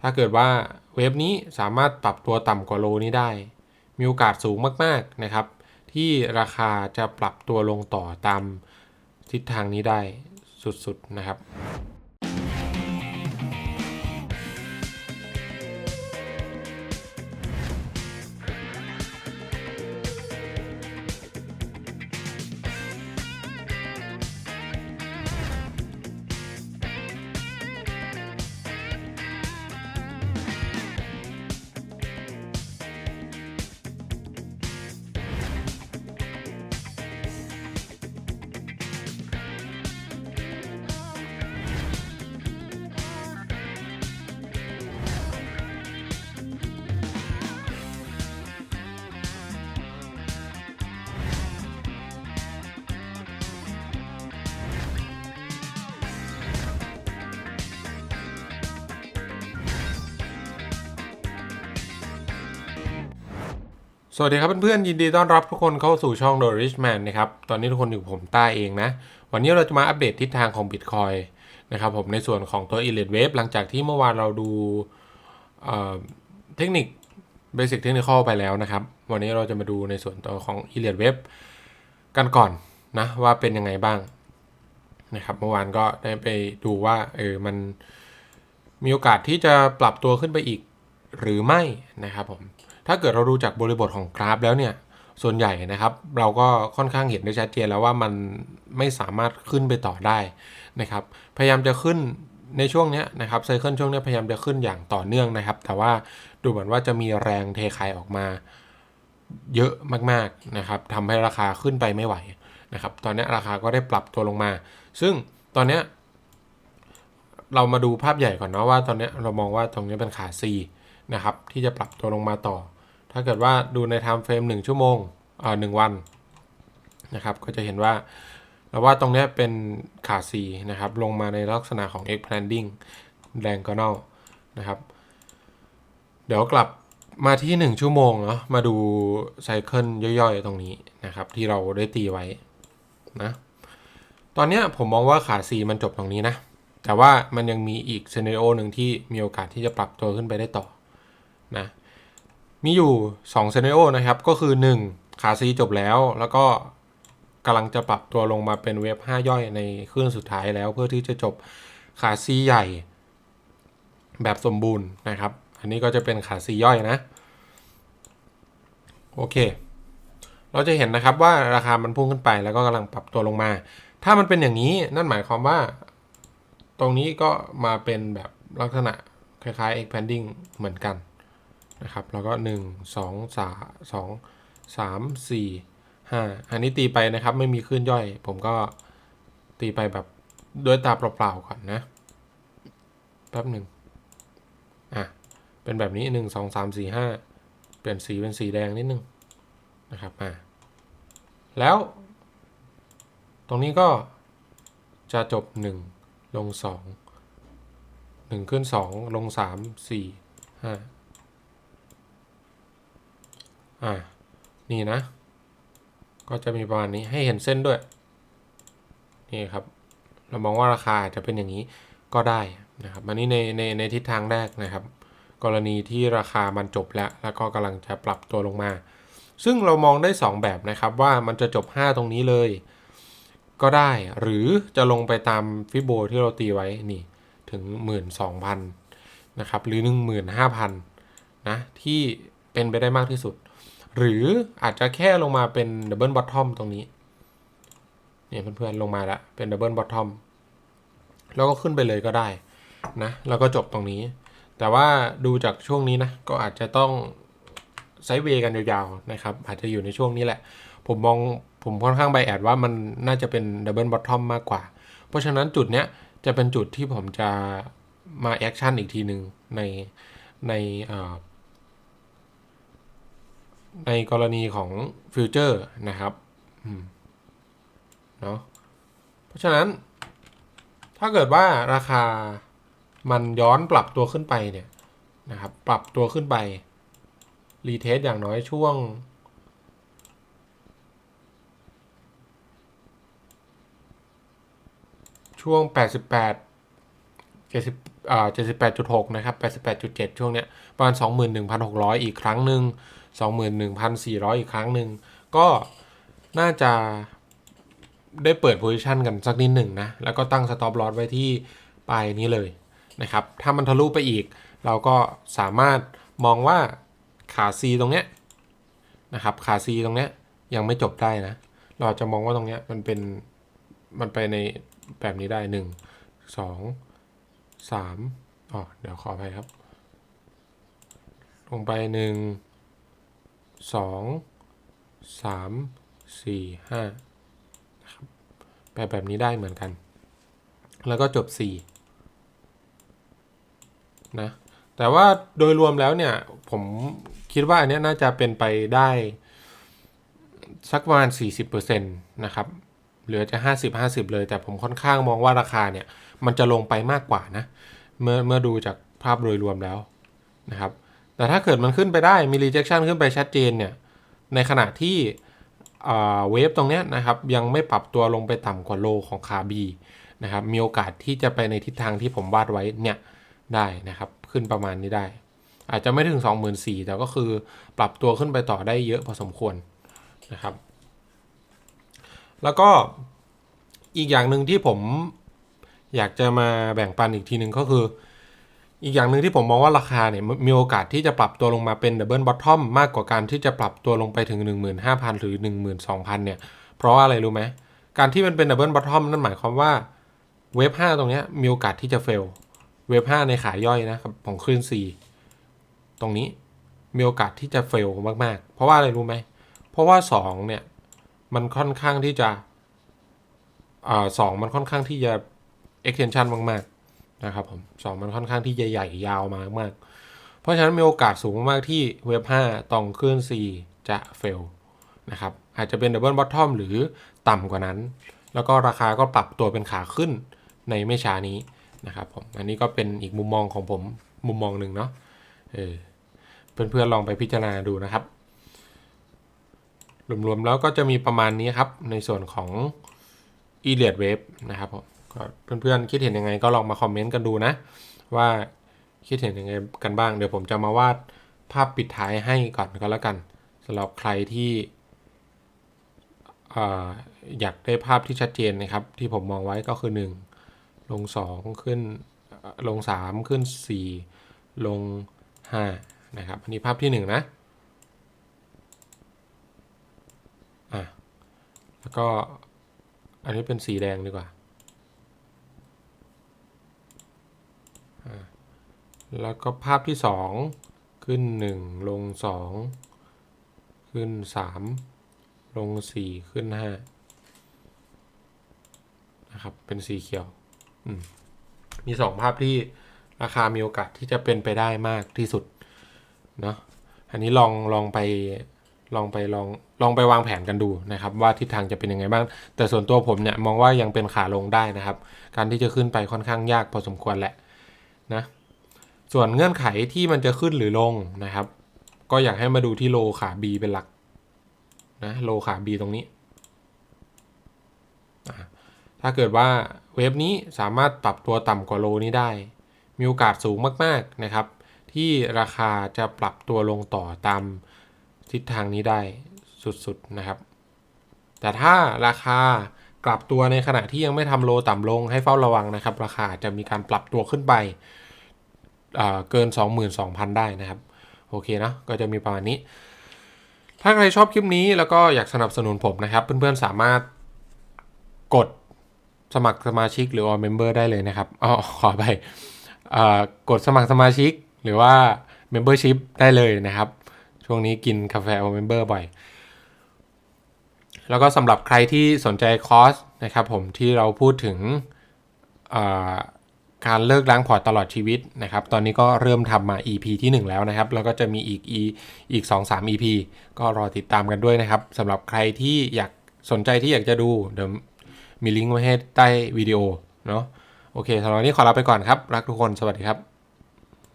ถ้าเกิดว่าเวฟนี้สามารถปรับตัวต่ำกว่าโลนี้ได้ มีโอกาสสูงมากๆนะครับ ที่ราคาจะปรับตัวลงต่อตามทิศทางนี้ได้สุดๆนะครับ สวัสดีครับเพื่อนๆยินดีต้อนรับทุกคนเข้าสู่ช่อง The Rich Man นะครับ ตอนนี้ทุกคนอยู่ผมต้าเองนะ วันนี้เราจะมาอัปเดตทิศทางของ Bitcoin นะครับผมในส่วนของตัว Elite Wave หลังจากที่เมื่อวานเราดูเเทคนิค Basic Technical ไปแล้วนะครับ วันนี้เราจะมาดูในส่วนตัวของ Elite Wave กันก่อนนะว่าเป็นยังไงบ้างนะครับเมื่อวานก็ได้ไปดูว่าเออมันมีโอกาสที่จะปรับตัวขึ้นไปอีกหรือไม่นะครับผม ถ้าเกิดเราดูจากบริบทของกราฟแล้วเนี่ย ส่วนใหญ่นะครับ เราก็ค่อนข้างเห็นได้ชัดเจนแล้วว่ามันไม่สามารถขึ้นไปต่อได้นะครับ พยายามจะขึ้นในช่วงนี้นะครับไซเคิลช่วงนี้พยายามจะขึ้นอย่างต่อเนื่องนะครับ แต่ว่าดูเหมือนว่าจะมีแรงเทขายออกมาเยอะมากๆนะครับทำให้ราคาขึ้นไปไม่ไหวนะครับ ตอนนี้ราคาก็ได้ปรับตัวลงมา ซึ่งตอนนี้เรามาดูภาพใหญ่ก่อนเนาะว่าตอนนี้เรามองว่าตรงนี้เป็นขา C นะครับที่จะปรับตัวลงมาต่อ ถ้าเกิดว่าดูใน time frame 1ชั่วโมงอ่าหนึ่งวันนะครับ ก็จะเห็นว่าเราว่าตรงนี้เป็นขา C นะครับ ลงมาในลักษณะของ expanding แรงก็เน่านะครับ เดี๋ยวกลับมาที่ 1 ชั่วโมงเนาะมาดูไซเคิลย่อยๆ ตรงนี้นะครับ ที่เราได้ตีไว้นะตอนนี้ผมมองว่าขา C มันจบตรงนี้นะ แต่ว่ามันยังมีอีกซีน a r โอหนึ่งที่มีโอกาสที่จะปรับตัวขึ้นไปได้ต่อนะ มีอยู่2 s c e n a r i o นะครับ ก็คือ 1 ขา C จบแล้ว แล้วก็กำลังจะปรับตัวลงมาเป็นเวฟ5ย่อยในคลื่นสุดท้ายแล้ว เพื่อที่จะจบขา C ใหญ่แบบสมบูรณ์นะครับ อันนี้ก็จะเป็นขา C ย่อยนะ โอเค เราจะเห็นนะครับว่าราคามันพุ่งขึ้นไปแล้วก็กำลังปรับตัวลงมา ถ้ามันเป็นอย่างนี้นั่นหมายความว่า ตรงนี้ก็มาเป็นแบบลักษณะคล้ายๆ expanding เหมือนกัน นะครับ แล้วก็ 1 2 3 2 3 4 5 อันนี้ตีไปนะครับ ไม่มีคลื่นย่อย ผมก็ตีไปแบบด้วยตาเปล่าๆก่อนนะ แป๊บหนึ่งอะ เป็นแบบนี้ 1 2 3 4 5 เปลี่ยนสีเป็นสีแดงนิดนึงนะครับอะแล้ว ตรงนี้ก็จะจบ 1 ลง 2 1 ขึ้น 2 ลง 3 4 5 อ่า นี่นะ ก็จะมีประมาณนี้ให้เห็นเส้นด้วย นี่ครับ เรามองว่าราคาอาจจะเป็นอย่างนี้ก็ได้นะครับ อันนี้ในในในทิศทางแรกนะครับ กรณีที่ราคามันจบแล้ว แล้วก็กำลังจะปรับตัวลงมา ซึ่งเรามองได้ 2 แบบนะครับว่ามันจะจบ 5 ตรงนี้เลย ก็ได้ หรือจะลงไปตามฟิโบที่เราตีไว้นี่ถึง 12,000นะครับ หรือ 15,000นะ ที่เป็นไปได้มากที่สุด หรืออาจจะแค่ลงมาเป็นดับเบิลบอททอมตรงนี้เนี่ยเพื่อนๆลงมาแล้วเป็นดับเบิลบอททอมแล้วก็ขึ้นไปเลยก็ได้นะแล้วก็จบตรงนี้ แต่ว่าดูจากช่วงนี้นะก็อาจจะต้องไซด์เวย์กันยาวๆนะครับอาจจะอยู่ในช่วงนี้แหละ ผมมองผมค่อนข้างไบแอดว่ามันน่าจะเป็นดับเบิลบอททอมมากกว่า เพราะฉะนั้นจุดเนี้ยจะเป็นจุดที่ผมจะมาแอคชั่นอีกทีหนึ่งในในอ่อ ในกรณีของฟิวเจอร์นะครับเนาะเพราะฉะนั้น ถ้าเกิดว่าราคามันย้อนปรับตัวขึ้นไปเนี่ยนะครับ ปรับตัวขึ้นไป รีเทสอย่างน้อยช่วง ช่วง 88 70อ่า78.6 นะครับ 88.7 ช่วงเนี้ยประมาณ 21,600 อีกครั้งหนึ่ง 21,400 อีกครั้งหนึ่ง ก็น่าจะได้เปิดโพซิชันกันสักนิดหนึ่งนะ แล้วก็ตั้งสต็อปลอสไว้ที่ปลายนี้เลยนะครับ ถ้ามันทะลุไปอีก เราก็สามารถมองว่าขา C ตรงเนี้ยนะครับ ขา C ตรงเนี้ยยังไม่จบได้นะ เราจะมองว่าตรงเนี้ยมันเป็นมันไปในแบบนี้ได้หนึ่งสองสามอ๋อเดี๋ยวขออภัยครับ ลงไปหนึ่ง สองสามสี่ห้านะครับไปแบบนี้ได้เหมือนกัน แล้วก็จบสี่นะแต่ว่าโดยรวมแล้วเนี่ย ผมคิดว่าอันนี้น่าจะเป็นไปได้สักประมาณ 40%นะครับ เหลือจะ 50 50 เลย แต่ผมค่อนข้างมองว่าราคาเนี่ย มันจะลงไปมากกว่านะ เมื่อเมื่อดูจากภาพโดยรวมแล้วนะครับ แต่ถ้าเกิดมันขึ้นไปได้มี rejection ขึ้นไปชัดเจนเนี่ย ในขณะที่เวฟตรงนี้นะครับ ยังไม่ปรับตัวลงไปต่ำกว่าโลของขา B นะครับ มีโอกาสที่จะไปในทิศทางที่ผมวาดไว้เนี่ยได้นะครับ ขึ้นประมาณนี้ได้ อาจจะไม่ถึง 24,000แต่ก็คือปรับตัวขึ้นไปต่อได้เยอะพอสมควรนะครับ แล้วก็อีกอย่างหนึ่งที่ผมอยากจะมาแบ่งปันอีกทีหนึ่งก็คือ อีกอย่างหนึ่งที่ผมมองว่าราคาเนี่ยมีโอกาสที่จะปรับตัวลงมาเป็นดับเบิลบอททอมมากกว่าการที่จะปรับตัวลงไปถึง 15,000 หรือ 12,000 เนี่ย เพราะว่าอะไรรู้ไหม การที่มันเป็นดับเบิลบอททอมนั่นหมายความว่าเวฟ5ตรงนี้มีโอกาสที่จะเฟล เวฟ5ในขาย่อยนะครับของคลื่น 4 ตรงนี้มีโอกาสที่จะเฟลมากๆ เพราะว่าอะไรรู้ไหม เพราะว่า 2 เนี่ย มันค่อนข้างที่จะอ่าสองมันค่อนข้างที่จะ extension มากๆ นะครับผมสองมันค่อนข้างที่ใหญ่ยาวมากมาก เพราะฉะนั้นมีโอกาสสูงมากๆที่เว็บ5ต้องขึ้น4จะ fail นะครับอาจจะเป็น double bottom หรือต่ำกว่านั้น แล้วก็ราคาก็ปรับตัวเป็นขาขึ้นในไม่ช้านี้นะครับผมอันนี้ก็เป็นอีกมุมมองของผมมุมมองหนึ่งเนาะเออเพื่อนๆลองไปพิจารณาดูนะครับรวมๆแล้วก็จะมีประมาณนี้ครับในส่วนของ e l i o t Wave นะครับผม ก็เพื่อนๆคิดเห็นยังไงก็ลองมาคอมเมนต์กันดูนะ ว่าคิดเห็นยังไงกันบ้าง เดี๋ยวผมจะมาวาดภาพปิดท้ายให้ก่อนก็แล้วกันสำหรับใครที่อยากได้ภาพที่ชัดเจนนะครับ ที่ผมมองไว้ก็คือ 1 ลง 2 ขึ้นลง 3 ขึ้น 4 ลง 5 นะครับ อันนี้ภาพที่ 1 นะอะแล้วก็อันนี้เป็นสีแดงดีกว่าอะ แล้วก็ภาพที่สองขึ้นหนึ่งลงสองขึ้นสามลงสี่ขึ้นห้านะครับ เป็นสีเขียวมมีสองภาพที่ราคามีโอกาสที่จะเป็นไปได้มากที่สุดเนาะอันนี้ลองลองไปลองไปลองลองไปวางแผนกันดูนะครับ ว่าทิศทางจะเป็นยังไงบ้าง แต่ส่วนตัวผมเนี่ยมองว่ายังเป็นขาลงได้นะครับ การที่จะขึ้นไปค่อนข้างยากพอสมควรแหละ นะส่วนเงื่อนไขที่มันจะขึ้นหรือลงนะครับ ก็อยากให้มาดูที่โลขา B เป็นหลักนะโลขา B ตรงนี้ ถ้าเกิดว่าเวฟนี้สามารถปรับตัวต่ำกว่าโลนี้ได้ มีโอกาสสูงมากๆนะครับ ที่ราคาจะปรับตัวลงต่อตามทิศทางนี้ได้สุดๆนะครับ แต่ถ้าราคากลับตัวในขณะที่ยังไม่ทำโลต่ำลงให้เฝ้าระวังนะครับ ราคาจะมีการปรับตัวขึ้นไป เกิน 22,000 ได้นะครับ โอเคนะก็จะมีประมาณนี้ ถ้าใครชอบคลิปนี้แล้วก็อยากสนับสนุนผมนะครับ เพื่อนๆสามารถกดสมัครสมาชิกหรือ all member ได้เลยนะครับอ๋อขอไปอกดสมัครสมาชิกหรือว่า membership ได้เลยนะครับ ช่วงนี้กินกาแฟ all member บ่อย แล้วก็สำหรับใครที่สนใจคอร์สนะครับผมที่เราพูดถึงอ่า การเลิกล้างพอร์ตตลอดชีวิตนะครับ ตอนนี้ก็เริ่มทำมา EP ที่ 1 แล้วนะครับ แล้วก็จะมีอีก E อีก 2-3 EP ก็รอติดตามกันด้วยนะครับสำหรับใครที่อยากสนใจที่อยากจะดูเดี๋ยวมีลิงก์ไว้ให้ใต้วิดีโอเนาะโอเคสำหรับวันนี้ขอลาไปก่อนครับ รักทุกคนสวัสดีครับ